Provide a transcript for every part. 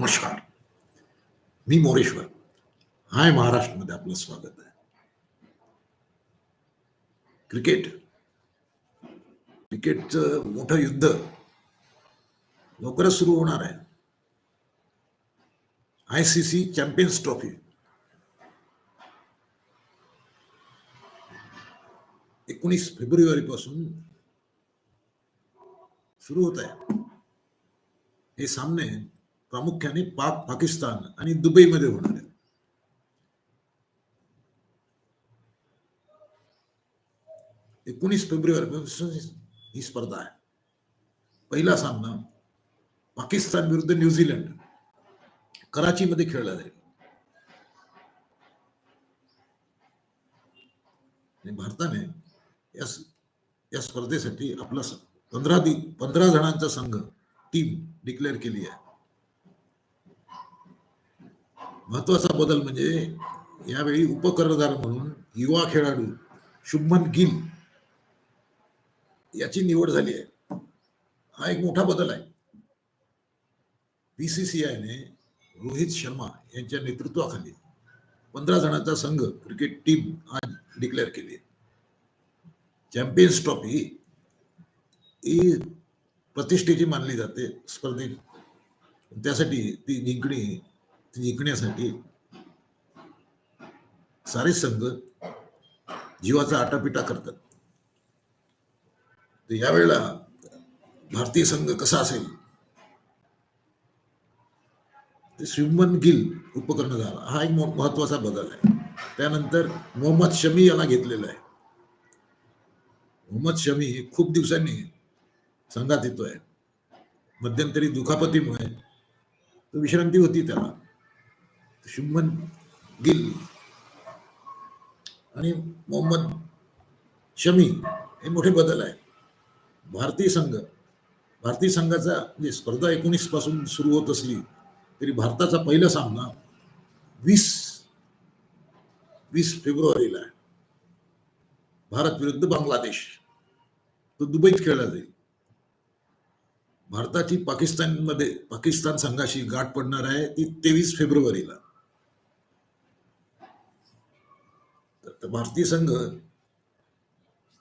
नमस्कार. मी मोरेश्वर. हाय महाराष्ट्रमध्ये आपलं स्वागत आहे. क्रिकेट. क्रिकेटचं मोठं युद्ध लवकरच सुरू होणार आहे. I C C champions trophy. एकोणीस फेब्रुवारी पासून सुरू होत आहे. हे सामने प्रामुख्याने पाक पाकिस्तान आणि दुबईमध्ये होणार आहेत एकोणीस फेब्रुवारी ही स्पर्धा आहे. पहिला सामना पाकिस्तान विरुद्ध न्यूझीलंड कराचीमध्ये खेळला जाईल. आणि भारताने या या स्पर्धेसाठी आपला पंधरा पंधरा जणांचा संघ टीम डिक्लेअर केली आहे. महत्त्वाचा बदल म्हणजे यावेळी उपकर्णधार म्हणून युवा खेळाडू शुभमन गिल याची निवड झाली आहे. हा एक मोठा बदल आहे. बीसीसीआयने रोहित शर्मा यांच्या नेतृत्वाखाली पंधरा जणांचा संघ क्रिकेट टीम आज डिक्लेअर केली चॅम्पियन्स ट्रॉफी ही प्रतिष्ठेची मानली जाते स्पर्धेत. त्यासाठी ती जिंकणी ते जिंकण्यासाठी सारे संघ जीवाचा आटापिटा करतात. तर यावेळेला भारतीय संघ कसा असेल? ते शुभमन गिल उपकरण झाला. हा एक महत्त्वाचा बदल आहे. त्यानंतर मोहम्मद शमी याला घेतलेला आहे. मोहम्मद शमी हे खूप दिवसांनी संघात येतोय. मध्यंतरी दुखापतीमुळे. तो विश्रांती होती त्याला. शुभमन गिल आणि मोहम्मद शमी हे मोठे बदल आहे भारतीय संघ भारतीय संघाचा म्हणजे स्पर्धा एकोणीसपासून सुरू होत असली तरी भारताचा पहिला सामना वीस वीस फेब्रुवारीला आहे. भारत विरुद्ध बांगलादेश तो दुबईत खेळला जाईल. भारताची पाकिस्तानमध्ये पाकिस्तान संघाशी गाठ पडणार आहे ती तेवीस फेब्रुवारीला. तर- भारतीय संघ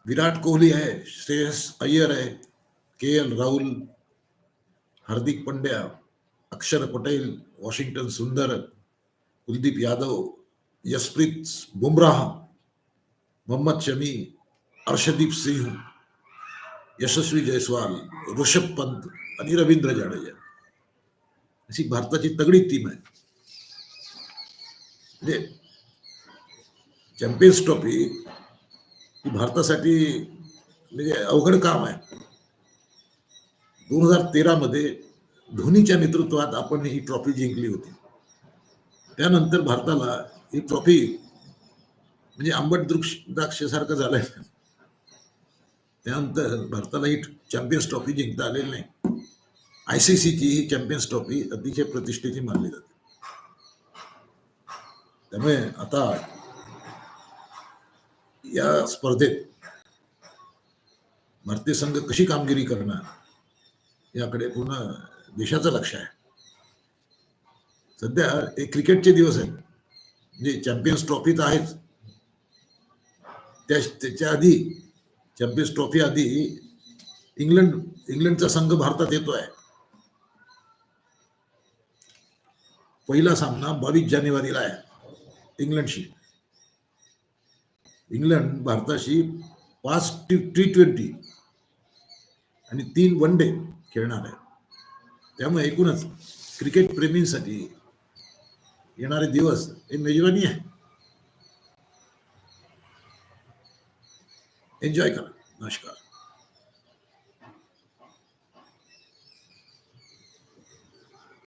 विराट कोहली आहे श्रेयस अय्यर आहे K L Rahul Hardik Pandya Axar Patel Washington सुंदर कुलदीप यादव यशप्रीत बुमराह मोहम्मद शमी अर्षदीप सिंह यशस्वी जयस्वाल ऋषभ पंत आणि रवींद्र जाडेजा. अशी भारताची तगडी टीम आहे. म्हणजे चॅम्पियन्स ट्रॉफी ही भारतासाठी म्हणजे अवघड काम आहे. दोन हजार तेरा मध्ये धोनीच्या नेतृत्वात आपण ही ट्रॉफी जिंकली होती. त्यानंतर भारताला ही ट्रॉफी म्हणजे आंबट दृक्ष द्राक्षसारखं झालंय. त्यानंतर भारताला ही चॅम्पियन्स ट्रॉफी जिंकता आलेली नाही. आय सी सीची ही चॅम्पियन्स ट्रॉफी अतिशय प्रतिष्ठेची मानली जाते. त्यामुळे आता या स्पर्धेत भारतीय संघ कशी कामगिरी करणार याकडे पूर्ण देशाचं लक्ष आहे. सध्या एक क्रिकेटचे दिवस आहेत म्हणजे चॅम्पियन्स ट्रॉफी तर आहेच. त्या त्याच्या आधी चॅम्पियन्स ट्रॉफी आधी इंग्लंड इंग्लंडचा संघ भारतात येतो आहे पहिला सामना बावीस जानेवारीला आहे इंग्लंडशी. इंग्लंड भारताशी पाच टी टी ट्वेंटी आणि तीन वन डे खेळणार आहे. त्यामुळे एकूणच क्रिकेट प्रेमींसाठी येणारे दिवस हे मेजवानी आहे. एन्जॉय करा. नमस्कार.